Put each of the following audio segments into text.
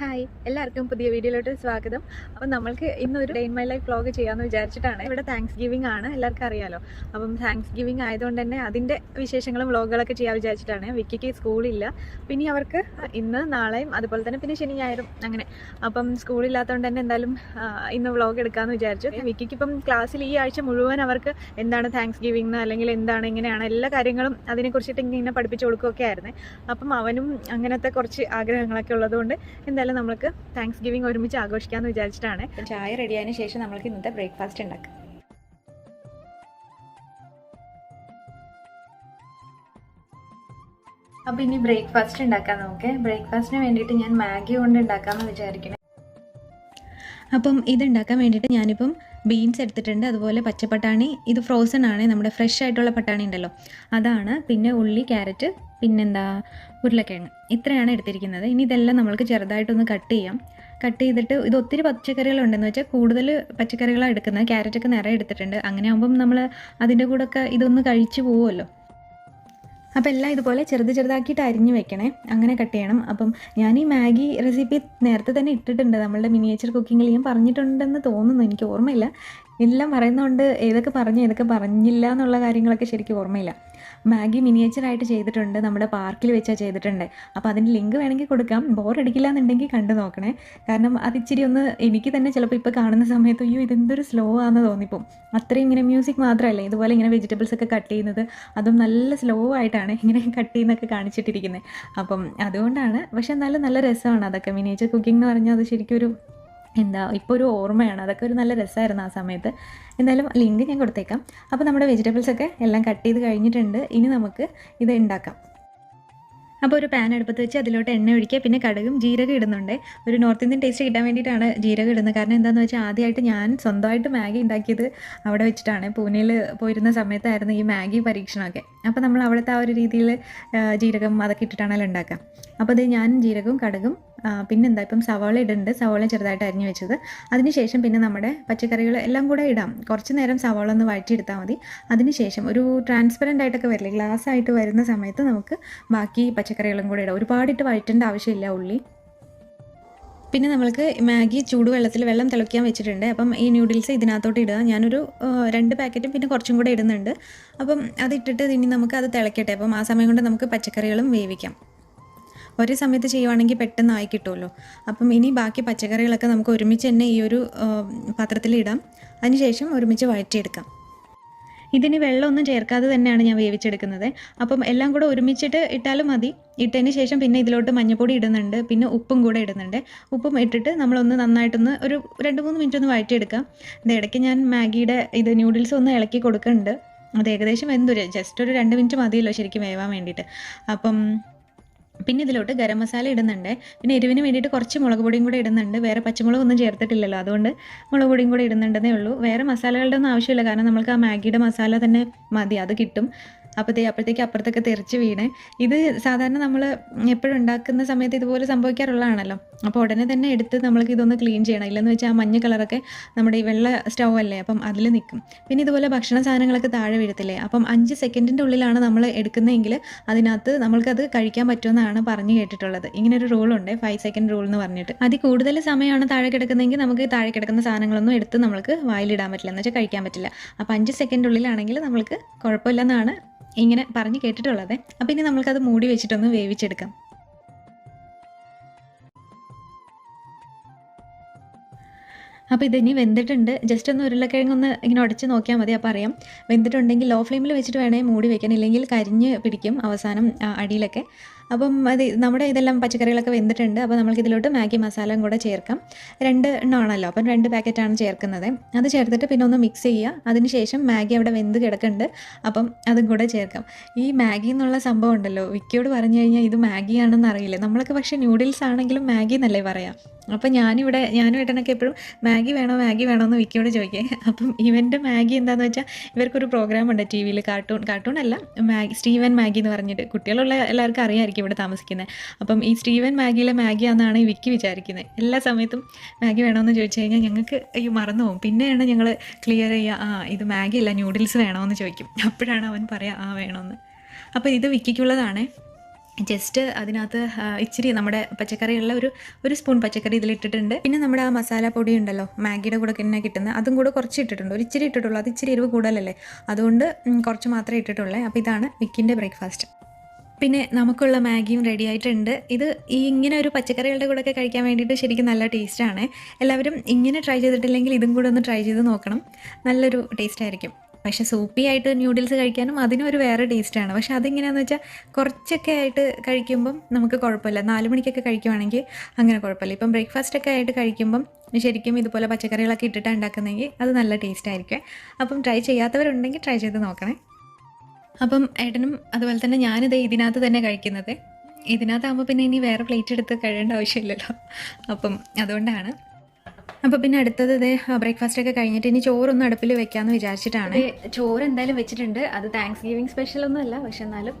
Hi എല്ലാവർക്കും പുതിയ വീഡിയോയിലോട്ട് സ്വാഗതം. അപ്പം നമ്മൾക്ക് ഇന്നൊരു day in my life vlog ചെയ്യാമെന്ന് വിചാരിച്ചിട്ടാണ്. ഇവിടെ താങ്ക്സ് ഗിവിംഗ് ആണ് എല്ലാവർക്കും അറിയാലോ. അപ്പം താങ്ക്സ് ഗിവിംഗ് ആയതുകൊണ്ട് തന്നെ അതിന്റെ വിശേഷങ്ങളും വ്ളോഗുകളൊക്കെ ചെയ്യാൻ വിചാരിച്ചിട്ടാണ്. വിക്കിക്ക് സ്കൂളില്ല പിന്നെ അവർക്ക് ഇന്ന് നാളെയും അതുപോലെ തന്നെ പിന്നെ ശനി ഞായറും അങ്ങനെ. അപ്പം സ്കൂളില്ലാത്തതുകൊണ്ട് തന്നെ എന്തായാലും ഇന്ന് വ്ളോഗ് എടുക്കാമെന്ന് വിചാരിച്ചു. വിക്കിക്ക് ഇപ്പം ക്ലാസ്സിൽ ഈ ആഴ്ച മുഴുവൻ അവർക്ക് എന്താണ് താങ്ക്സ് ഗിവിംഗ് അല്ലെങ്കിൽ എന്താണ് എങ്ങനെയാണ് എല്ലാ കാര്യങ്ങളും അതിനെക്കുറിച്ചിട്ട് ഇങ്ങനെ പഠിപ്പിച്ചു കൊടുക്കുകയൊക്കെ ആയിരുന്നു. അപ്പം അവനും അങ്ങനത്തെ കുറച്ച് ആഗ്രഹങ്ങളൊക്കെ ഉള്ളതുകൊണ്ട് എന്തായാലും നമ്മൾക്ക് താങ്ക്സ് ഗിവിംഗ് ഒരുമിച്ച് ആഘോഷിക്കാമെന്ന് വിചാരിച്ചിട്ടാണ്. ചായ റെഡിയായതിനു ശേഷം നമ്മൾക്ക് ഇന്നത്തെ ബ്രേക്ക്ഫാസ്റ്റ് ഉണ്ടാക്കാം. അപ്പോൾ ഇനി ബ്രേക്ക്ഫാസ്റ്റ് ഉണ്ടാക്കാം നമുക്ക്. ബ്രേക്ക്ഫാസ്റ്റിന് വേണ്ടിയിട്ട് ഞാൻ മാഗി കൊണ്ട് ഉണ്ടാക്കാമെന്ന് വിചാരിക്കണേ. അപ്പം ഇതുണ്ടാക്കാൻ വേണ്ടിയിട്ട് ഞാനിപ്പം ബീൻസ് എടുത്തിട്ടുണ്ട് അതുപോലെ പച്ചപ്പട്ടാണി. ഇത് ഫ്രോസൺ ആണ് നമ്മുടെ ഫ്രഷ് ആയിട്ടുള്ള പട്ടാണി ഉണ്ടല്ലോ. അതാണ് പിന്നെ ഉള്ളി ക്യാരറ്റ് പിന്നെന്താ? ഉരുളക്കിഴങ്ങ്. ഇത്രയാണ് എടുത്തിരിക്കുന്നത്. ഇനി ഇതെല്ലാം നമ്മൾക്ക് ചെറുതായിട്ടൊന്ന് കട്ട് ചെയ്യാം. കട്ട് ചെയ്തിട്ട് ഇത് ഒത്തിരി പച്ചക്കറികൾ ഉണ്ടെന്ന് വെച്ചാൽ കൂടുതൽ പച്ചക്കറികളാണ് എടുക്കുന്നത്. ക്യാരറ്റൊക്കെ നിറയെ എടുത്തിട്ടുണ്ട്. അങ്ങനെ ആകുമ്പം നമ്മൾ അതിന്റെ കൂടെയൊക്കെ ഇതൊന്ന് കഴിച്ചു പോവുമല്ലോ. അപ്പോൾ എല്ലാം ഇതുപോലെ ചെറുത് ചെറുതാക്കിയിട്ട് അരിഞ്ഞ് വെക്കണേ. അങ്ങനെ കട്ട് ചെയ്യണം. അപ്പം ഞാൻ ഈ മാഗി റെസിപ്പി നേരത്തെ തന്നെ ഇട്ടിട്ടുണ്ട്. നമ്മളുടെ മിനിയേച്ചർ കുക്കിങ്ങിൽ ഞാൻ പറഞ്ഞിട്ടുണ്ടെന്ന് തോന്നുന്നു. എനിക്ക് ഓർമ്മയില്ല. എല്ലാം പറയുന്നതുകൊണ്ട് ഏതൊക്കെ പറഞ്ഞു ഏതൊക്കെ പറഞ്ഞില്ല എന്നുള്ള കാര്യങ്ങളൊക്കെ ശരിക്കും ഓർമ്മയില്ല. മാഗി മിനിയേച്ചറായിട്ട് ചെയ്തിട്ടുണ്ട് നമ്മുടെ പാർക്കിൽ വെച്ചാൽ ചെയ്തിട്ടുണ്ട്. അപ്പോൾ അതിന്റെ ലിങ്ക് വേണമെങ്കിൽ കൊടുക്കാം. ബോർ അടിക്കില്ല എന്നുണ്ടെങ്കിൽ കണ്ടു നോക്കണേ. കാരണം അത് ഇച്ചിരി ഒന്ന് എനിക്ക് തന്നെ ചിലപ്പോൾ ഇപ്പോൾ കാണുന്ന സമയത്ത് അയ്യോ ഇതെന്തൊരു സ്ലോ ആണെന്ന് തോന്നിപ്പോവും. അത്രയും ഇങ്ങനെ മ്യൂസിക് മാത്രമല്ല? ഇതുപോലെ ഇങ്ങനെ വെജിറ്റബിൾസ് ഒക്കെ കട്ട് ചെയ്യുന്നത്. അതും നല്ല സ്ലോ ആയിട്ടാണ് ഇങ്ങനെ കട്ട് ചെയ്യുന്നൊക്കെ കാണിച്ചിട്ടിരിക്കുന്നത് അപ്പം അതുകൊണ്ടാണ്. പക്ഷെ എന്നാലും നല്ല രസമാണ് അതൊക്കെ. മിനിയേച്ചർ കുക്കിംഗ് എന്ന് പറഞ്ഞാൽ അത് ശരിക്കും ഒരു എന്താ ഇപ്പോൾ ഒരു ഓർമ്മയാണ്. അതൊക്കെ ഒരു നല്ല രസമായിരുന്നു ആ സമയത്ത്. എന്തായാലും ലിങ്ക് ഞാൻ കൊടുത്തേക്കാം. അപ്പോൾ നമ്മുടെ വെജിറ്റബിൾസ് ഒക്കെ എല്ലാം കട്ട് ചെയ്ത് കഴിഞ്ഞിട്ടുണ്ട്. ഇനി നമുക്ക് ഇത് ഉണ്ടാക്കാം. അപ്പോൾ ഒരു പാൻ അടുപ്പത്ത് വെച്ച് അതിലോട്ട് എണ്ണ ഒഴിക്കുക. പിന്നെ കടുകും ജീരകം ഇടുന്നുണ്ട്. ഒരു നോർത്ത് ഇന്ത്യൻ ടേസ്റ്റ് കിട്ടാൻ വേണ്ടിയിട്ടാണ് ജീരകം ഇടുന്നത്. കാരണം എന്താണെന്ന് വെച്ചാൽ ആദ്യമായിട്ട് ഞാൻ സ്വന്തമായിട്ട് മാഗി ഉണ്ടാക്കിയത് അവിടെ വെച്ചിട്ടാണ്. പൂനെയിൽ പോയിരുന്ന സമയത്തായിരുന്നു ഈ മാഗി പരീക്ഷണമൊക്കെ. അപ്പോൾ നമ്മൾ അവിടുത്തെ ആ ഒരു രീതിയിൽ ജീരകം അതൊക്കെ ഇട്ടിട്ടാണല്ലോ ഉണ്ടാക്കുക. അപ്പോൾ അത് ഞാൻ ജീരകവും കടുകും പിന്നെന്താ ഇപ്പം സവാള ഇടുന്നുണ്ട് സവാള ചെറുതായിട്ട് അരിഞ്ഞു വെച്ചത്. അതിനുശേഷം പിന്നെ നമ്മുടെ പച്ചക്കറികൾ എല്ലാം കൂടെ ഇടാം. കുറച്ച് നേരം സവാള ഒന്ന് വഴറ്റിയെടുത്താൽ മതി. അതിനുശേഷം ഒരു ട്രാൻസ്പെറന്റ് ആയിട്ടൊക്കെ വരില്ലേ ഗ്ലാസ് ആയിട്ട് വരുന്ന സമയത്ത് നമുക്ക് ബാക്കി പച്ചക്കറികളും കൂടെ ഇടാം. ഒരുപാടിട്ട് വഴറ്റേണ്ട ആവശ്യമില്ല ഉള്ളി. പിന്നെ നമ്മൾക്ക് മാഗി ചൂടുവെള്ളത്തിൽ വെള്ളം തിളയ്ക്കാൻ വെച്ചിട്ടുണ്ട്. അപ്പം ഈ ന്യൂഡിൽസ് ഇതിനകത്തോട്ട് ഇടുക. ഞാനൊരു രണ്ട് പാക്കറ്റും പിന്നെ കുറച്ചും കൂടെ ഇടുന്നുണ്ട്. അപ്പം അതിട്ടിട്ട് ഇനി നമുക്ക് അത് തിളയ്ക്കട്ടെ. അപ്പം ആ സമയം കൊണ്ട് നമുക്ക് പച്ചക്കറികളും വേവിക്കാം. ഒരേ സമയത്ത് ചെയ്യുവാണെങ്കിൽ പെട്ടെന്ന് ആയി കിട്ടുമല്ലോ. അപ്പം ഇനി ബാക്കി പച്ചക്കറികളൊക്കെ നമുക്ക് ഒരുമിച്ച് തന്നെ ഈ ഒരു പാത്രത്തിലിടാം അതിനുശേഷം ഒരുമിച്ച് വഴറ്റിയെടുക്കാം. ഇതിന് വെള്ളമൊന്നും ചേർക്കാതെ തന്നെയാണ് ഞാൻ വേവിച്ചെടുക്കുന്നത്. അപ്പം എല്ലാം കൂടെ ഒരുമിച്ചിട്ട് ഇട്ടാലും മതി. ഇട്ടതിന് ശേഷം പിന്നെ ഇതിലോട്ട് മഞ്ഞൾപ്പൊടി ഇടുന്നുണ്ട്. പിന്നെ ഉപ്പും കൂടെ ഇടുന്നുണ്ട്. ഉപ്പും ഇട്ടിട്ട് നമ്മളൊന്ന് നന്നായിട്ടൊന്ന് ഒരു രണ്ട് മൂന്ന് മിനിറ്റ് ഒന്ന് വഴറ്റിയെടുക്കാം. ഇത് ഇടയ്ക്ക് ഞാൻ മാഗിയുടെ ഇത് ന്യൂഡിൽസ് ഒന്ന് ഇളക്കി കൊടുക്കുന്നുണ്ട്. അത് ഏകദേശം എന്തൊരു ജസ്റ്റ് ഒരു രണ്ട് മിനിറ്റ് മതിയല്ലോ ശരിക്കും വേവാൻ വേണ്ടിയിട്ട്. അപ്പം പിന്നെ ഇതിലോട്ട് ഗരം മസാല ഇടുന്നുണ്ട്. പിന്നെ എരിവിന് വേണ്ടിയിട്ട് കുറച്ച് മുളക് പൊടിയും കൂടെ ഇടുന്നുണ്ട്. വേറെ പച്ചമുളക് ഒന്നും ചേർത്തിട്ടില്ലല്ലോ. അതുകൊണ്ട് മുളക് പൊടിയും കൂടെ ഇടുന്നുണ്ടെന്നേ ഉള്ളൂ. വേറെ മസാലകളുടെ ഒന്നും ആവശ്യമില്ല. കാരണം നമുക്ക് ആ മാഗിയുടെ മസാല തന്നെ മതി. അത് കിട്ടും. അപ്പോഴത്തേ അപ്പോഴത്തേക്ക് അപ്പുറത്തൊക്കെ തെറിച്ച് വീണ്. ഇത് സാധാരണ നമ്മൾ എപ്പോഴും ഉണ്ടാക്കുന്ന സമയത്ത് ഇതുപോലെ സംഭവിക്കാറുള്ളതാണല്ലോ. അപ്പോൾ ഉടനെ തന്നെ എടുത്ത് നമ്മൾക്ക് ഇതൊന്ന് ക്ലീൻ ചെയ്യണം. ഇല്ലെന്ന് വെച്ചാൽ ആ മഞ്ഞ കളറൊക്കെ നമ്മുടെ ഈ വെള്ള സ്റ്റൗ അല്ലേ അപ്പം അതിൽ നിൽക്കും പിന്നെ ഇതുപോലെ ഭക്ഷണ സാധനങ്ങളൊക്കെ താഴെ വീഴത്തില്ലേ അപ്പം അഞ്ച് സെക്കൻഡിന്റെ ഉള്ളിലാണ് നമ്മൾ എടുക്കുന്നതെങ്കിൽ അതിനകത്ത് നമ്മൾക്കത് കഴിക്കാൻ പറ്റുമെന്നാണ് പറഞ്ഞു കേട്ടിട്ടുള്ളത്. ഇങ്ങനെ ഒരു റൂളുണ്ട് ഫൈവ് സെക്കൻഡ് റൂൾ എന്ന് പറഞ്ഞിട്ട്. അതിൽ കൂടുതൽ സമയമാണ് താഴെ കിടക്കുന്നതെങ്കിൽ നമുക്ക് താഴെ കിടക്കുന്ന സാധനങ്ങളൊന്നും എടുത്ത് നമുക്ക് വായിലിടാൻ പറ്റില്ല. എന്ന് വെച്ചാൽ കഴിക്കാൻ പറ്റില്ല. അപ്പം അഞ്ച് സെക്കൻഡ് ഉള്ളിലാണെങ്കിൽ നമ്മൾക്ക് കുഴപ്പമില്ലെന്നാണ് ഇങ്ങനെ പറഞ്ഞു കേട്ടിട്ടുള്ളത്. അപ്പോൾ ഇനി നമ്മൾക്കത് മൂടി വെച്ചിട്ടൊന്ന് വേവിച്ചെടുക്കാം. അപ്പോൾ ഇതിനി വെന്തിട്ടുണ്ട്. ജസ്റ്റ് ഒന്ന് ഉരുളക്കിഴങ്ങ് ഒന്ന് ഇങ്ങനെ ഉടച്ച് നോക്കിയാൽ മതി അപ്പോൾ അറിയാം. വെന്തിട്ടുണ്ടെങ്കിൽ ലോ ഫ്ലെയിമിൽ വെച്ചിട്ട് വേണേൽ മൂടി വെക്കാൻ. ഇല്ലെങ്കിൽ കരിഞ്ഞ് പിടിക്കും അവസാനം അടിയിലൊക്കെ. അപ്പം അത് നമ്മുടെ ഇതെല്ലാം പച്ചക്കറികളൊക്കെ വെന്തിട്ടുണ്ട്. അപ്പോൾ നമുക്ക് ഇതിലോട്ട് മാഗി മസാലയും കൂടെ ചേർക്കാം. രണ്ട് എണ്ണമാണല്ലോ അപ്പം രണ്ട് പാക്കറ്റാണ് ചേർക്കുന്നത്. അത് ചേർത്തിട്ട് പിന്നെ ഒന്ന് മിക്സ് ചെയ്യുക. അതിനുശേഷം മാഗി അവിടെ വെന്ത് കിടക്കുന്നുണ്ട്. അപ്പം അതും കൂടെ ചേർക്കാം. ഈ മാഗി എന്നുള്ള സംഭവം ഉണ്ടല്ലോ. വിക്കിയോട് പറഞ്ഞു കഴിഞ്ഞാൽ ഇത് മാഗി ആണെന്ന് അറിയില്ല. നമ്മളൊക്കെ പക്ഷേ ന്യൂഡിൽസ് ആണെങ്കിലും മാഗി എന്നല്ലേ പറയാം. അപ്പം ഞാനിവിടെ ഞാനും ഏട്ടനൊക്കെ എപ്പോഴും മാഗി വേണോ മാഗി വേണോ എന്ന് വിക്കിയോട് ചോദിക്കേ. അപ്പം ഇവന്റെ മാഗി എന്താണെന്ന് വെച്ചാൽ ഇവർക്കൊരു പ്രോഗ്രാം ഉണ്ട് ടി വിയിൽ. കാർട്ടൂൺ കാർട്ടൂൺ അല്ല മാഗി സ്റ്റീവൻ മാഗി എന്ന് പറഞ്ഞിട്ട്. കുട്ടികളുള്ള എല്ലാവർക്കും അറിയാമായിരിക്കും ഇവിടെ താമസിക്കുന്നത്. അപ്പം ഈ സ്റ്റീവൻ മാഗിയിലെ മാഗി ആണെന്നാണ് ഈ വിക്കി വിചാരിക്കുന്നത്. എല്ലാ സമയത്തും മാഗി വേണമെന്ന് ചോദിച്ചു കഴിഞ്ഞാൽ ഞങ്ങൾക്ക് അയ്യോ മറന്നു പോകും. പിന്നെയാണ് ഞങ്ങൾ ക്ലിയർ ചെയ്യുക ആ ഇത് മാഗി അല്ല ന്യൂഡിൽസ് വേണമെന്ന് ചോദിക്കും. അപ്പോഴാണ് അവൻ പറയുക ആ വേണമെന്ന് അപ്പോൾ ഇത് വിക്കിക്കുള്ളതാണേ. ജസ്റ്റ് അതിനകത്ത് ഇച്ചിരി നമ്മുടെ പച്ചക്കറിയുള്ള ഒരു ഒരു സ്പൂൺ പച്ചക്കറി ഇതിലിട്ടിട്ടുണ്ട് പിന്നെ നമ്മുടെ ആ മസാല പൊടി ഉണ്ടല്ലോ മാഗിയുടെ കൂടെ തന്നെ കിട്ടുന്ന അതും കൂടെ കുറച്ച് ഇട്ടിട്ടുണ്ട്. ഒരു ഇച്ചിരി ഇട്ടിട്ടുള്ളൂ അത് ഇച്ചിരി എരിവ് കൂടുതലല്ലേ? അതുകൊണ്ട് കുറച്ച് മാത്രമേ ഇട്ടിട്ടുള്ളൂ. അപ്പോൾ ഇതാണ് വിക്കിന്റെ ബ്രേക്ക്ഫാസ്റ്റ് പിന്നെ നമുക്കുള്ള മാഗിയും റെഡി ആയിട്ടുണ്ട്. ഇത് ഈ ഇങ്ങനെ ഒരു പച്ചക്കറികളുടെ കൂടെയൊക്കെ കഴിക്കാൻ വേണ്ടിയിട്ട് ശരിക്കും നല്ല ടേസ്റ്റാണ് എല്ലാവരും ഇങ്ങനെ ട്രൈ ചെയ്തിട്ടില്ലെങ്കിൽ ഇതും കൂടെ ഒന്ന് ട്രൈ ചെയ്ത് നോക്കണം. നല്ലൊരു ടേസ്റ്റ് ആയിരിക്കും. പക്ഷേ സൂപ്പി ആയിട്ട് ന്യൂഡിൽസ് കഴിക്കാനും അതിനും ഒരു വേറെ ടേസ്റ്റാണ് പക്ഷേ അതെങ്ങനെയാണെന്ന് വെച്ചാൽ കുറച്ചൊക്കെ ആയിട്ട് കഴിക്കുമ്പം നമുക്ക് കുഴപ്പമില്ല. നാല് മണിക്കൊക്കെ കഴിക്കുവാണെങ്കിൽ അങ്ങനെ കുഴപ്പമില്ല. ഇപ്പം ബ്രേക്ക്ഫാസ്റ്റ് ഒക്കെ ആയിട്ട് കഴിക്കുമ്പം ശരിക്കും ഇതുപോലെ പച്ചക്കറികളൊക്കെ ഇട്ടിട്ടാണ് ഉണ്ടാക്കുന്നതെങ്കിൽ അത് നല്ല ടേസ്റ്റ് ആയിരിക്കും. അപ്പം ട്രൈ ചെയ്യാത്തവരുണ്ടെങ്കിൽ ട്രൈ ചെയ്ത് നോക്കണേ. അപ്പം ഏട്ടനും അതുപോലെ തന്നെ ഞാനിത് ഇതിനകത്ത് തന്നെ കഴിക്കുന്നത്. ഇതിനകത്താകുമ്പോൾ പിന്നെ ഇനി വേറെ പ്ലേറ്റ് എടുത്ത് കഴിയേണ്ട ആവശ്യമില്ലല്ലോ. അപ്പം അതുകൊണ്ടാണ്. അപ്പോൾ പിന്നെ അടുത്തത് ഇതേ ബ്രേക്ക്ഫാസ്റ്റ് ഒക്കെ കഴിഞ്ഞിട്ട് ഇനി ചോറൊന്നും അടുപ്പിൽ വെക്കാമെന്ന് വിചാരിച്ചിട്ടാണ്. ചോറ് എന്തായാലും വെച്ചിട്ടുണ്ട്. അത് താങ്ക്സ് ഗിവിങ് സ്പെഷ്യൽ ഒന്നും അല്ല. പക്ഷെ എന്നാലും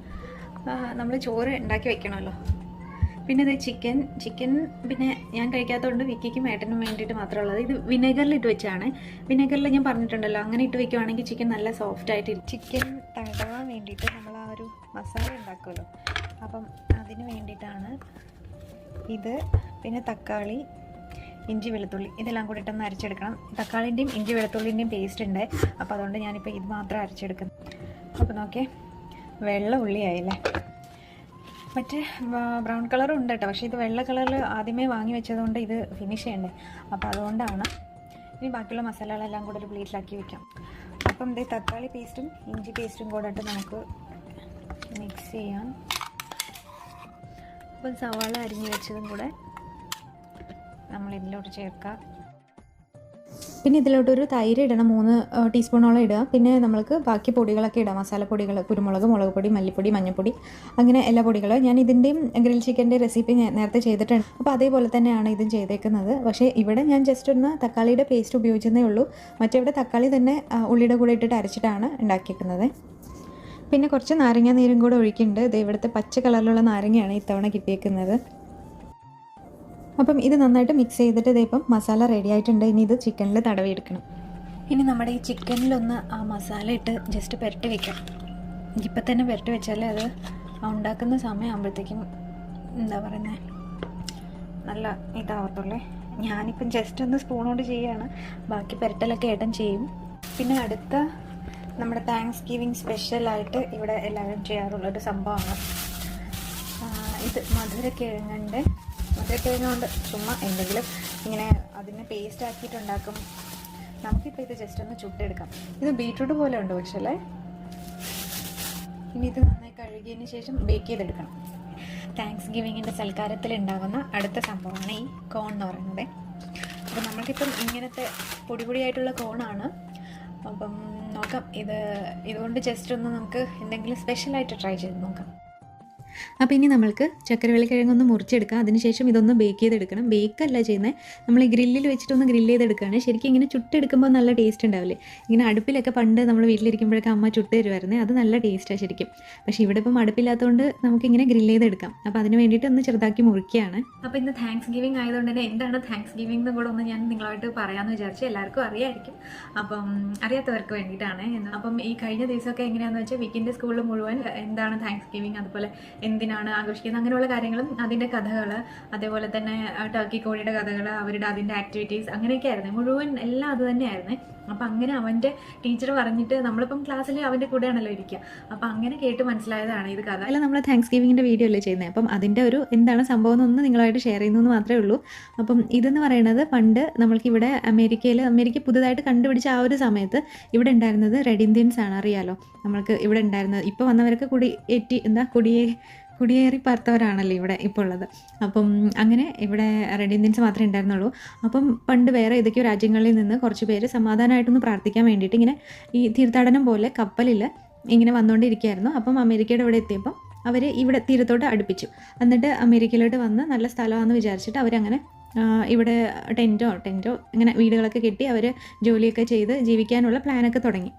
നമ്മൾ ചോറ് ഉണ്ടാക്കി വെക്കണമല്ലോ. പിന്നെ ഇത് ചിക്കൻ ചിക്കൻ പിന്നെ ഞാൻ കഴിക്കാത്തതുകൊണ്ട് വിക്കിക്കും ഏട്ടനും വേണ്ടിയിട്ട് മാത്രമുള്ളത്. ഇത് വിനെഗറിൽ ഇട്ട് വെച്ചാണ്. വിനെഗറിൽ ഞാൻ പറഞ്ഞിട്ടുണ്ടല്ലോ അങ്ങനെ ഇട്ട് വെക്കുവാണെങ്കിൽ ചിക്കൻ നല്ല സോഫ്റ്റ് ആയിട്ട് ചിക്കൻ തടവാൻ വേണ്ടിയിട്ട് നമ്മൾ ആ ഒരു മസാല ഉണ്ടാക്കുമല്ലോ. അപ്പം അതിന് വേണ്ടിയിട്ടാണ് ഇത് പിന്നെ തക്കാളി ഇഞ്ചി വെളുത്തുള്ളി ഇതെല്ലാം കൂടി ഇട്ടൊന്ന് അരച്ചെടുക്കണം. തക്കാളിന്റെയും ഇഞ്ചി വെളുത്തുള്ളിന്റെയും പേസ്റ്റ് ഉണ്ട്. അപ്പോൾ അതുകൊണ്ട് ഞാനിപ്പോൾ ഇത് മാത്രം അരച്ചെടുക്കുന്നു. അപ്പോൾ നോക്കിയേ വെള്ള ഉള്ളിയായില്ലേ? മറ്റേ ബ്രൗൺ കളറും ഉണ്ട് കേട്ടോ. പക്ഷേ ഇത് വെള്ള കളറിൽ ആദ്യമേ വാങ്ങി വെച്ചതുകൊണ്ട് ഇത് ഫിനിഷ് ചെയ്യണ്ടേ. അപ്പോൾ അതുകൊണ്ടാണ് ഇനി ബാക്കിയുള്ള മസാലകളെല്ലാം കൂടെ ഒരു പ്ലേറ്റിലാക്കി വെക്കാം. അപ്പം ഇത് തക്കാളി പേസ്റ്റും ഇഞ്ചി പേസ്റ്റും കൂടെ ഇട്ട് നമുക്ക് മിക്സ് ചെയ്യാം. അപ്പം സവാള അരിഞ്ഞ് വെച്ചതും കൂടെ നമ്മൾ ഇതിലോട്ട് ചേർക്കാം. പിന്നെ ഇതിലോട്ടൊരു തൈര് ഇടണം മൂന്ന് ടീസ്പൂണോളം ഇടുക. പിന്നെ നമ്മൾക്ക് ബാക്കി പൊടികളൊക്കെ ഇടാം. മസാലപ്പൊടികൾ കുരുമുളക് മുളക് പൊടി മല്ലിപ്പൊടി മഞ്ഞൾപ്പൊടി അങ്ങനെ എല്ലാ പൊടികളും ഞാൻ ഇതിന്റെയും ഗ്രിൽ ചിക്കന്റെ റെസിപ്പി നേരത്തെ ചെയ്തിട്ടുണ്ട്. അപ്പോൾ അതേപോലെ തന്നെയാണ് ഇതും ചെയ്തേക്കുന്നത്. പക്ഷേ ഇവിടെ ഞാൻ ജസ്റ്റ് ഒന്ന് തക്കാളിയുടെ പേസ്റ്റ് ഉപയോഗിച്ചതേ ഉള്ളൂ. മറ്റേവിടെ തക്കാളി തന്നെ ഉള്ളിയുടെ കൂടെ ഇട്ടിട്ട് അരച്ചിട്ടാണ് ഉണ്ടാക്കിയേക്കുന്നത്. പിന്നെ കുറച്ച് നാരങ്ങ നീരും കൂടെ ഒഴിക്കുന്നുണ്ട്. ഇത് ഇവിടുത്തെ പച്ച കളറിലുള്ള നാരങ്ങയാണ് ഇത്തവണ കിട്ടിയേക്കുന്നത്. അപ്പം ഇത് നന്നായിട്ട് മിക്സ് ചെയ്തിട്ട് ഇതേ ഇപ്പം മസാല റെഡി ആയിട്ടുണ്ട്. ഇനി ഇത് ചിക്കനിൽ തടവിയെടുക്കണം ഇനി നമ്മുടെ ഈ ചിക്കനിലൊന്ന് ആ മസാല ഇട്ട് ജസ്റ്റ് പുരട്ടി വെക്കാം. ഇപ്പം തന്നെ പുരട്ടി വെച്ചാലേ അത് ഉണ്ടാക്കുന്ന സമയമാകുമ്പോഴത്തേക്കും എന്താ പറയുന്നത് നല്ല ഇതാവത്തുള്ളേ. ഞാനിപ്പം ജസ്റ്റ് ഒന്ന് സ്പൂൺ കൊണ്ട് ചെയ്യുകയാണ് ബാക്കി പുരട്ടലൊക്കെ ഏട്ടൻ ചെയ്യും. പിന്നെ അടുത്ത നമ്മുടെ താങ്ക്സ് ഗിവിങ് സ്പെഷ്യലായിട്ട് ഇവിടെ എല്ലാവരും ചെയ്യാറുള്ളൊരു സംഭവമാണ്. ഇത് മധുരക്കിഴങ്ങുണ്ട് മധുരക്കിഴങ്ങ് കൊണ്ട് ചുമ്മാ എന്തെങ്കിലും ഇങ്ങനെ അതിനെ പേസ്റ്റ് ആക്കിയിട്ടുണ്ടാക്കും. നമുക്കിപ്പോൾ ഇത് ജസ്റ്റ് ഒന്ന് ചുട്ടെടുക്കാം. ഇത് ബീട്രൂട്ട് പോലെ ഉണ്ട് പക്ഷേ അല്ലേ? ഇനി ഇത് നന്നായി കഴുകിയതിന് ശേഷം ബേക്ക് ചെയ്തെടുക്കണം. താങ്ക്സ് ഗിവിങ്ങിന്റെ സൽക്കാരത്തിൽ ഉണ്ടാകുന്ന അടുത്ത സംഭവമാണ് ഈ കോൺ എന്ന് പറയുന്നത്. അപ്പോൾ നമ്മൾക്കിപ്പം ഇങ്ങനത്തെ പൊടി പൊടിയായിട്ടുള്ള കോണാണ് അപ്പം നോക്കാം. ഇത് ഇതുകൊണ്ട് ജസ്റ്റ് ഒന്ന് നമുക്ക് എന്തെങ്കിലും സ്പെഷ്യലായിട്ട് ട്രൈ ചെയ്ത് നോക്കാം. അപ്പോൾ ഇനി നമ്മൾക്ക് ചക്കരവള്ളിക്കിഴങ്ങൊന്ന് മുറിച്ചെടുക്കാം. അതിനുശേഷം ഇതൊന്ന് ബേക്ക് ചെയ്തെടുക്കണം. ബേക്കല്ല ചെയ്യുന്നത് നമ്മൾ ഈ ഗ്രില്ലിൽ വെച്ചിട്ടൊന്ന് ഗ്രില്ല് ചെയ്തെടുക്കുകയാണ്. ശരിക്കും ഇങ്ങനെ ചുട്ടെടുക്കുമ്പോൾ നല്ല ടേസ്റ്റ് ഉണ്ടാവില്ലേ? ഇങ്ങനെ അടുപ്പിലൊക്കെ പണ്ട് നമ്മൾ വീട്ടിലിരിക്കുമ്പോഴൊക്കെ അമ്മ ചുട്ട് തരുമായിരുന്നേ അത് നല്ല ടേസ്റ്റാണ് ശരിക്കും. പക്ഷേ ഇവിടെ ഇപ്പം അടുപ്പില്ലാത്തതുകൊണ്ട് നമുക്കിങ്ങനെ ഗ്രില്ല് ചെയ്തെടുക്കാം. അപ്പോൾ അതിന് വേണ്ടിയിട്ട് ഒന്ന് ചെറുതാക്കി മുറിക്കുകയാണ്. അപ്പോൾ ഇന്ന് താങ്ക്സ് ഗിവിംഗ് ആയതുകൊണ്ട് തന്നെ എന്താണ് താങ്ക്സ് ഗിവിംഗ് എന്ന് കൂടെ ഒന്ന് ഞാൻ നിങ്ങളായിട്ട് പറയാമെന്ന് വിചാരിച്ചു എല്ലാവർക്കും അറിയായിരിക്കും. അപ്പം അറിയാത്തവർക്ക് വേണ്ടിയിട്ടാണ്. അപ്പം ഈ കഴിഞ്ഞ ദിവസമൊക്കെ എങ്ങനെയാണെന്ന് വെച്ചാൽ വീക്കിന്റെ സ്കൂളിൽ മുഴുവൻ എന്താണ് താങ്ക്സ് ഗിവിംഗ് അതുപോലെ എന്തിനാണ് ആഘോഷിക്കുന്നത്? അങ്ങനെയുള്ള കാര്യങ്ങളും അതിന്റെ കഥകൾ അതേപോലെ തന്നെ ടർക്കി കോഴിയുടെ കഥകൾ അവരുടെ അതിന്റെ ആക്ടിവിറ്റീസ് അങ്ങനെയൊക്കെ ആയിരുന്നു. മുഴുവൻ എല്ലാം അത് തന്നെയായിരുന്നു. അപ്പം അങ്ങനെ അവന്റെ ടീച്ചർ പറഞ്ഞിട്ട് നമ്മളിപ്പം ക്ലാസ്സിൽ അവന്റെ കൂടെയാണല്ലോ ഇരിക്കുക അപ്പം അങ്ങനെ കേട്ട് മനസ്സിലായതാണ് ഇത് കഥ. അല്ല നമ്മൾ താങ്ക്സ് ഗിവിങ്ങിന്റെ വീഡിയോ അല്ലേ ചെയ്യുന്നത് അപ്പം അതിന്റെ ഒരു എന്താണ് സംഭവം എന്നൊന്ന് നിങ്ങളായിട്ട് ഷെയർ ചെയ്യുന്നു എന്ന് മാത്രമേ ഉള്ളൂ. അപ്പം ഇതെന്ന് പറയുന്നത് പണ്ട് നമ്മൾക്ക് ഇവിടെ അമേരിക്കയിൽ അമേരിക്ക പുതുതായിട്ട് കണ്ടുപിടിച്ച ആ ഒരു സമയത്ത് ഇവിടെ ഉണ്ടായിരുന്നത് റെഡ് ഇന്ത്യൻസ് ആണ് അറിയാലോ? നമ്മൾക്ക് ഇവിടെ ഉണ്ടായിരുന്നത്. ഇപ്പോൾ വന്നവരൊക്കെ കുടി ഏറ്റി എന്താ കുടിയേ കുടിയേറി പാർത്തവരാണല്ലോ ഇവിടെ ഇപ്പോൾ ഉള്ളത്. അപ്പം അങ്ങനെ ഇവിടെ റെഡ് ഇന്ത്യൻസ് മാത്രമേ ഉണ്ടായിരുന്നുള്ളൂ. അപ്പം പണ്ട് വേറെ ഏതൊക്കെയോ രാജ്യങ്ങളിൽ നിന്ന് കുറച്ച് പേര് സമാധാനമായിട്ടൊന്ന് പ്രാർത്ഥിക്കാൻ വേണ്ടിയിട്ട് ഇങ്ങനെ ഈ തീർത്ഥാടനം പോലെ കപ്പലിൽ ഇങ്ങനെ വന്നുകൊണ്ടിരിക്കുകയായിരുന്നു അപ്പം അമേരിക്കയുടെ ഇവിടെ എത്തിയപ്പം അവർ ഇവിടെ തീരത്തോട്ട് അടുപ്പിച്ചു. എന്നിട്ട് അമേരിക്കയിലോട്ട് വന്ന് നല്ല സ്ഥലമാണെന്ന് വിചാരിച്ചിട്ട് അവരങ്ങനെ ഇവിടെ ടെന്റോ ടെന്റോ ഇങ്ങനെ വീടുകളൊക്കെ കെട്ടി അവർ ജോലിയൊക്കെ ചെയ്ത് ജീവിക്കാനുള്ള പ്ലാനൊക്കെ തുടങ്ങി.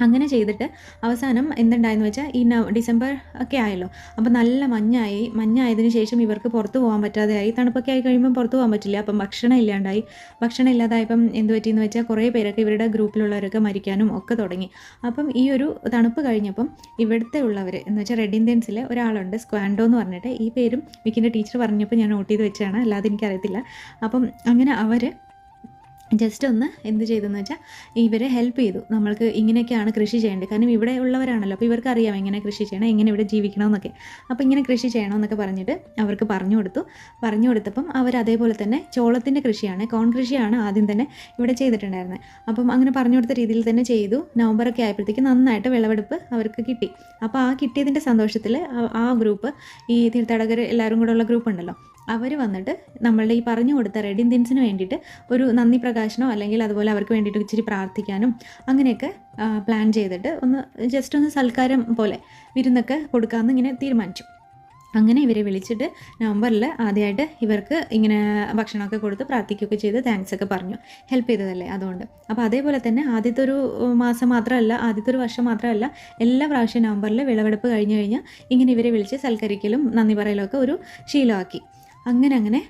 അങ്ങനെ ചെയ്തിട്ട് അവസാനം എന്തുണ്ടായെന്ന് വെച്ചാൽ ഈ ഡിസംബർ ഒക്കെ ആയല്ലോ. അപ്പോൾ നല്ല മഞ്ഞായി മഞ്ഞായതിനു ശേഷം ഇവർക്ക് പുറത്ത് പോകാൻ പറ്റാതെയായി. തണുപ്പൊക്കെ ആയി കഴിയുമ്പോൾ പുറത്ത് പോകാൻ പറ്റില്ല. അപ്പം ഭക്ഷണം ഇല്ലാണ്ടായി. ഭക്ഷണം ഇല്ലാതായപ്പം എന്ത് പറ്റിയെന്ന് വെച്ചാൽ കുറേ പേരൊക്കെ ഇവരുടെ ഗ്രൂപ്പിലുള്ളവരൊക്കെ മരിക്കാനും ഒക്കെ തുടങ്ങി. അപ്പം ഈ ഒരു തണുപ്പ് കഴിഞ്ഞപ്പം ഇവിടുത്തെ ഉള്ളവർ എന്ന് വെച്ചാൽ റെഡ് ഇന്ത്യൻസിൽ ഒരാളുണ്ട് സ്ക്വാൻഡോ എന്ന് പറഞ്ഞിട്ട്. ഈ പേരും വിക്കിന്റെ ടീച്ചർ പറഞ്ഞപ്പോൾ ഞാൻ നോട്ട് ചെയ്ത് വെച്ചാണ് അല്ലാതെ എനിക്കറിയത്തില്ല. അപ്പം അങ്ങനെ അവർ ജസ്റ്റ് ഒന്ന് എന്ത് ചെയ്തെന്ന് വെച്ചാൽ ഇവരെ ഹെൽപ്പ് ചെയ്തു. നമ്മൾക്ക് ഇങ്ങനെയൊക്കെയാണ് കൃഷി ചെയ്യേണ്ടത്. കാരണം ഇവിടെ ഉള്ളവരാണല്ലോ അപ്പോൾ ഇവർക്ക് അറിയാം എങ്ങനെ കൃഷി ചെയ്യണം എങ്ങനെ ഇവിടെ ജീവിക്കണം എന്നൊക്കെ അപ്പോൾ ഇങ്ങനെ കൃഷി ചെയ്യണം എന്നൊക്കെ പറഞ്ഞിട്ട് അവർക്ക് പറഞ്ഞു കൊടുത്തു. പറഞ്ഞു കൊടുത്തപ്പം അവർ അതേപോലെ തന്നെ ചോളത്തിന്റെ കൃഷിയാണ് കോൺ കൃഷിയാണ് ആദ്യം തന്നെ ഇവിടെ ചെയ്തിട്ടുണ്ടായിരുന്നത്. അപ്പം അങ്ങനെ പറഞ്ഞു കൊടുത്ത രീതിയിൽ തന്നെ ചെയ്തു. നവംബറൊക്കെ ആയപ്പോഴത്തേക്ക് നന്നായിട്ട് വിളവെടുപ്പ് അവർക്ക് കിട്ടി. അപ്പോൾ ആ കിട്ടിയതിന്റെ സന്തോഷത്തിൽ ആ ഗ്രൂപ്പ് ഈ തീർത്ഥാടകർ എല്ലാവരും കൂടെ ഉള്ള ഗ്രൂപ്പ് ഉണ്ടല്ലോ അവർ വന്നിട്ട് നമ്മളുടെ ഈ പറഞ്ഞു കൊടുത്ത റെഡ് ഇന്ത്യൻസിന് വേണ്ടിയിട്ട് ഒരു നന്ദി പ്രകാശനോ അല്ലെങ്കിൽ അതുപോലെ അവർക്ക് വേണ്ടിയിട്ട് ഇച്ചിരി പ്രാർത്ഥിക്കാനും അങ്ങനെയൊക്കെ പ്ലാൻ ചെയ്തിട്ട് ഒന്ന് ജസ്റ്റ് ഒന്ന് സൽക്കാരം പോലെ വിരുന്നൊക്കെ കൊടുക്കാമെന്ന് ഇങ്ങനെ തീരുമാനിച്ചു. അങ്ങനെ ഇവരെ വിളിച്ചിട്ട് നവംബറിൽ ആദ്യമായിട്ട് ഇവർക്ക് ഇങ്ങനെ ഭക്ഷണമൊക്കെ കൊടുത്ത് പ്രാർത്ഥിക്കുകയൊക്കെ ചെയ്ത് താങ്ക്സ് ഒക്കെ പറഞ്ഞു. ഹെൽപ്പ് ചെയ്തതല്ലേ അതുകൊണ്ട്. അപ്പോൾ അതേപോലെ തന്നെ ആദ്യത്തെ ഒരു മാസം മാത്രമല്ല ആദ്യത്തെ ഒരു വർഷം മാത്രമല്ല എല്ലാ പ്രാവശ്യം നവംബറിൽ വിളവെടുപ്പ് കഴിഞ്ഞ് കഴിഞ്ഞാൽ ഇങ്ങനെ ഇവരെ വിളിച്ച് സൽക്കരിക്കലും നന്ദി പറയലും ഒക്കെ ഒരു ശീലമാക്കി. അങ്ങനെ അങ്ങനെ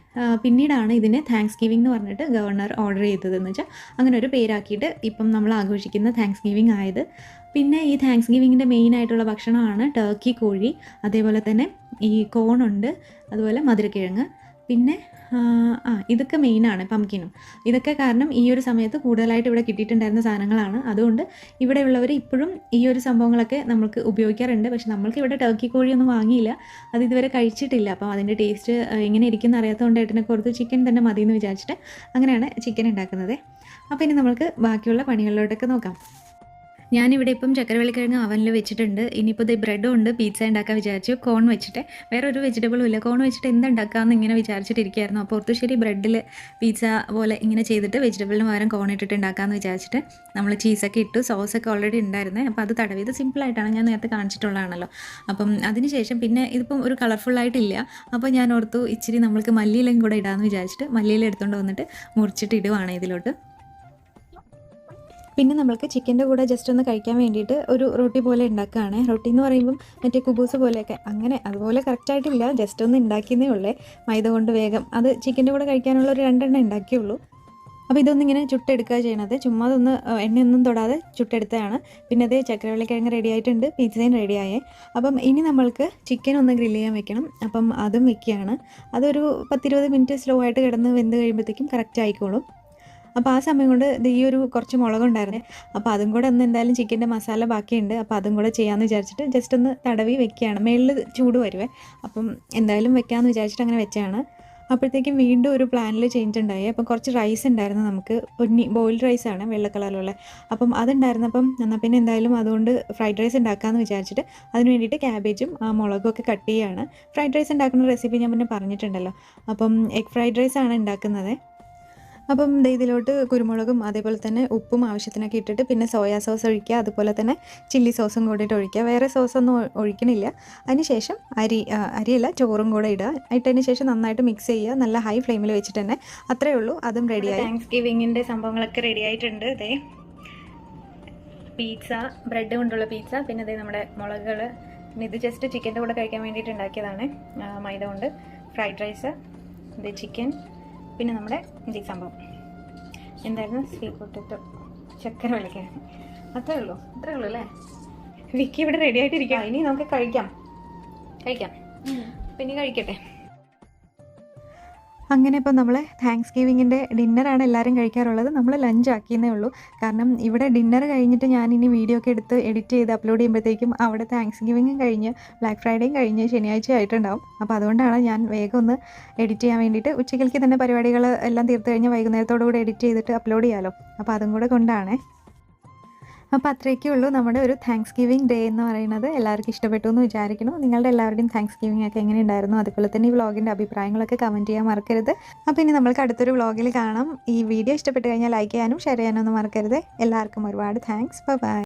പിന്നീടാണ് ഇതിനെ താങ്ക്സ് ഗിവിംഗ് എന്ന് പറഞ്ഞിട്ട് ഗവർണർ ഓർഡർ ചെയ്തതെന്ന് വെച്ചാൽ അങ്ങനെ ഒരു പേരാക്കിയിട്ട് ഇപ്പം നമ്മൾ ആഘോഷിക്കുന്ന താങ്ക്സ് ഗിവിംഗ് ആയത്. പിന്നെ ഈ താങ്ക്സ് ഗിവിങ്ങിന്റെ മെയിൻ ആയിട്ടുള്ള ഭക്ഷണമാണ് ടർക്കി കോഴി അതേപോലെ തന്നെ ഈ കോണുണ്ട് അതുപോലെ മധുരക്കിഴങ്ങ്. പിന്നെ ആ ഇതൊക്കെ മെയിനാണ് പംകിനും ഇതൊക്കെ കാരണം ഈ ഒരു സമയത്ത് കൂടുതലായിട്ട് ഇവിടെ കിട്ടിയിട്ടുണ്ടായിരുന്ന സാധനങ്ങളാണ്. അതുകൊണ്ട് ഇവിടെയുള്ളവർ ഇപ്പോഴും ഈ ഒരു സംഭവങ്ങളൊക്കെ നമുക്ക് ഉപയോഗിക്കാറുണ്ട്. പക്ഷെ നമ്മൾക്ക് ഇവിടെ ടർക്കി കോഴിയൊന്നും വാങ്ങിയില്ല. അത് ഇതുവരെ കഴിച്ചിട്ടില്ല. അപ്പോൾ അതിന്റെ ടേസ്റ്റ് എങ്ങനെ ഇരിക്കുന്ന അറിയാത്തതുകൊണ്ട് ഏട്ടനെ കുറച്ച് ചിക്കൻ തന്നെ മതി എന്ന് വിചാരിച്ചിട്ട് അങ്ങനെയാണ് ചിക്കൻ ഉണ്ടാക്കുന്നത്. അപ്പോൾ ഇനി നമ്മൾക്ക് ബാക്കിയുള്ള പണികളിലോട്ടൊക്കെ നോക്കാം. ഞാനിവിടെ ഇപ്പം ചക്കരവള്ളിക്കിഴങ്ങ് അവനിൽ വെച്ചിട്ടുണ്ട്. ഇനിയിപ്പോൾ ഇത് ബ്രെഡും ഉണ്ട് പിസ്സ ഉണ്ടാക്കാൻ വിചാരിച്ചു. കോൺ വെച്ചിട്ട്. വേറെ ഒരു വെജിറ്റബിളും ഇല്ല. കോൺ വെച്ചിട്ട് എന്തുണ്ടാക്കാമെന്ന് ഇങ്ങനെ വിചാരിച്ചിട്ടിരിക്കുകയായിരുന്നു. അപ്പോൾ ഓർത്തുശ്ശേരി ബ്രെഡിൽ പിസ്സ പോലെ ഇങ്ങനെ ചെയ്തിട്ട് വെജിറ്റബിളിന് പകരം കോൺ ഇട്ടിട്ട് ഉണ്ടാക്കാമെന്ന് വിചാരിച്ചിട്ട് നമ്മൾ ചീസൊക്കെ ഇട്ടു. സോസൊക്കെ ഓൾറെഡി ഉണ്ടായിരുന്നു. അപ്പോൾ അത് തടവിയത് സിമ്പിളായിട്ടാണ് ഞാൻ നേരത്തെ കാണിച്ചിട്ടുള്ളതാണല്ലോ. അപ്പം അതിനുശേഷം പിന്നെ ഇതിപ്പം ഒരു കളർഫുള്ളായിട്ടില്ല അപ്പോൾ ഞാൻ ഓർത്തു ഇച്ചിരി നമ്മൾക്ക് മല്ലിയിലും കൂടെ ഇടാമെന്ന് വിചാരിച്ചിട്ട് മല്ലിയില എടുത്തുകൊണ്ട് വന്നിട്ട് മുറിച്ചിട്ട് ഇടുവാണ് ഇതിലോട്ട്. പിന്നെ നമ്മൾക്ക് ചിക്കന്റെ കൂടെ ജസ്റ്റ് ഒന്ന് കഴിക്കാൻ വേണ്ടിയിട്ട് ഒരു റൊട്ടി പോലെ ഉണ്ടാക്കുകയാണ്. റൊട്ടി എന്ന് പറയുമ്പം മറ്റേ കുബൂസ് പോലെയൊക്കെ. അങ്ങനെ അതുപോലെ കറക്റ്റായിട്ടില്ല ജസ്റ്റ് ഒന്ന് ഉണ്ടാക്കിയതേ ഉള്ളേ. മൈദ കൊണ്ട് വേഗം. അത് ചിക്കന്റെ കൂടെ കഴിക്കാനുള്ള ഒരു രണ്ടെണ്ണം ഉണ്ടാക്കിയുള്ളൂ. അപ്പോൾ ഇതൊന്നിങ്ങനെ ചുട്ടെടുക്കുക ചെയ്യണത്. ചുമ്മാ അതൊന്ന് എണ്ണയൊന്നും തൊടാതെ ചുട്ടെടുത്തതാണ്. പിന്നെ അത് ചക്കരവള്ളിക്കിഴങ്ങ് റെഡി ആയിട്ടുണ്ട്. പിzzയും റെഡിയായേ അപ്പം ഇനി നമ്മൾക്ക് ചിക്കൻ ഒന്ന് ഗ്രിൽ ചെയ്യാൻ വെക്കണം. അപ്പം അതും വെക്കുകയാണ്. അതൊരു പത്തിരുപത് മിനിറ്റ് സ്ലോ ആയിട്ട് കിടന്ന് വെന്ത് കഴിയുമ്പോഴത്തേക്കും കറക്റ്റ് ആയിക്കോളും. അപ്പോൾ ആ സമയം കൊണ്ട് ഇത് ഈ ഒരു കുറച്ച് മുളകുണ്ടായിരുന്നേ. അപ്പോൾ അതും കൂടെ ഒന്ന് എന്തായാലും ചിക്കന്റെ മസാല ബാക്കിയുണ്ട്. അപ്പോൾ അതും കൂടെ ചെയ്യാമെന്ന് വിചാരിച്ചിട്ട് ജസ്റ്റ് ഒന്ന് തടവി വെക്കുകയാണ്. മേളിൽ ചൂട് വരുവേ. അപ്പം എന്തായാലും വെക്കാമെന്ന് വിചാരിച്ചിട്ട് അങ്ങനെ വെച്ചാണ് അപ്പോഴത്തേക്കും വീണ്ടും ഒരു പ്ലാനിൽ ചേഞ്ച് ഉണ്ടായി. അപ്പം കുറച്ച് റൈസ് ഉണ്ടായിരുന്നു നമുക്ക്. പൊന്നി ബോയിൽഡ് റൈസ് ആണ് വെള്ള കളറിലുള്ള അപ്പം അതുണ്ടായിരുന്നപ്പം എന്നാൽ പിന്നെ എന്തായാലും അതുകൊണ്ട് ഫ്രൈഡ് റൈസ് ഉണ്ടാക്കാമെന്ന് വിചാരിച്ചിട്ട് അതിന് വേണ്ടിയിട്ട് ക്യാബേജും ആ മുളകും ഒക്കെ കട്ട് ചെയ്യുകയാണ് ഫ്രൈഡ് റൈസ് ഉണ്ടാക്കുന്ന റെസിപ്പി ഞാൻ പിന്നെ പറഞ്ഞിട്ടുണ്ടല്ലോ. അപ്പം എഗ് ഫ്രൈഡ് റൈസ് ആണ് ഉണ്ടാക്കുന്നത്. അപ്പം ഇതിലോട്ട് കുരുമുളകും അതേപോലെ തന്നെ ഉപ്പും ആവശ്യത്തിനൊക്കെ ഇട്ടിട്ട് പിന്നെ സോയാ സോസ് ഒഴിക്കുക അതുപോലെ തന്നെ ചില്ലി സോസും കൂടിയിട്ട് ഒഴിക്കുക. വേറെ സോസൊന്നും ഒഴിക്കണില്ല. അതിനുശേഷം അരി അരിയല്ല ചോറും കൂടെ ഇടുക. ഇട്ടതിന് ശേഷം നന്നായിട്ട് മിക്സ് ചെയ്യുക. നല്ല ഹൈ ഫ്ലെയിമിൽ വെച്ചിട്ട് തന്നെ അത്രയേ ഉള്ളൂ. അതും റെഡിയായി താങ്ക്സ് ഗിവിങ്ങിന്റെ സംഭവങ്ങളൊക്കെ റെഡി ആയിട്ടുണ്ട്. അതെ പീസ ബ്രെഡ് കൊണ്ടുള്ള പീസ പിന്നെ അതേ നമ്മുടെ മുളകുകൾ. പിന്നെ ഇത് ജസ്റ്റ് ചിക്കന്റെ കൂടെ കഴിക്കാൻ വേണ്ടിയിട്ട് ഉണ്ടാക്കിയതാണ്. മൈദ കൊണ്ട്. ഫ്രൈഡ് റൈസ് ഇത് ചിക്കൻ പിന്നെ നമ്മുടെ ഇഞ്ചി സംഭവം. എന്തായിരുന്നു? സ്വീറ്റ് പൊട്ടറ്റോ ചക്കര വിളിക്കാൻ അത്രേ ഉള്ളൂ. അത്രേ ഉള്ളൂ അല്ലേ? വിക്കി ഇവിടെ റെഡി ആയിട്ടിരിക്കാം ഇനി നമുക്ക് കഴിക്കാം. കഴിക്കാം. പിന്നെ കഴിക്കട്ടെ? അങ്ങനെ ഇപ്പോൾ നമ്മൾ താങ്ക്സ് ഗിവിങ്ങിന്റെ ഡിന്നറാണ് എല്ലാവരും കഴിക്കാറുള്ളത്. നമ്മൾ ലഞ്ച് ആക്കിയെന്നേ ഉള്ളൂ. കാരണം ഇവിടെ ഡിന്നർ കഴിഞ്ഞിട്ട് ഞാൻ ഇനി വീഡിയോ ഒക്കെ എടുത്ത് എഡിറ്റ് ചെയ്ത് അപ്ലോഡ് ചെയ്യുമ്പോഴത്തേക്കും അവിടെ താങ്ക്സ് ഗിവിങ്ങും കഴിഞ്ഞ് ബ്ലാക്ക് ഫ്രൈഡേയും കഴിഞ്ഞ് ശനിയാഴ്ച ആയിട്ടുണ്ടാവും. അപ്പോൾ അതുകൊണ്ടാണ് ഞാൻ വേഗം ഒന്ന് എഡിറ്റ് ചെയ്യാൻ വേണ്ടിയിട്ട് ഉച്ചയ്ക്ക് തന്നെ പരിപാടികൾ എല്ലാം തീർത്തു കഴിഞ്ഞ് വൈകുന്നേരത്തോടു കൂടി എഡിറ്റ് ചെയ്തിട്ട് അപ്ലോഡ് ചെയ്യാമല്ലോ അപ്പോൾ അതും കൂടെ കൊണ്ടാണേ. അപ്പോൾ അത്രയൊക്കെ ഉള്ളൂ നമ്മുടെ ഒരു താങ്ക്സ് ഗിവിംഗ് ഡേ എന്ന് പറയുന്നത്. എല്ലാവർക്കും ഇഷ്ടപ്പെട്ടു എന്ന് വിചാരിക്കുന്നു. നിങ്ങളുടെ എല്ലാവരുടെയും താങ്ക്സ് ഗിവിംഗ് ഒക്കെ എങ്ങനെ ഉണ്ടായിരുന്നു? അതുപോലെ തന്നെ ഈ വ്ളോഗിന്റെ അഭിപ്രായങ്ങളൊക്കെ കമന്റ് ചെയ്യാൻ മറക്കരുത്. അപ്പോൾ ഇനി നമ്മൾക്ക് അടുത്തൊരു വ്ളോഗിൽ കാണാം. ഈ വീഡിയോ ഇഷ്ടപ്പെട്ട് കഴിഞ്ഞാൽ ലൈക്ക് ചെയ്യാനും ഷെയർ ചെയ്യാനും ഒന്നും മറക്കരുത്. എല്ലാവർക്കും ഒരുപാട് താങ്ക്സ് ബൈ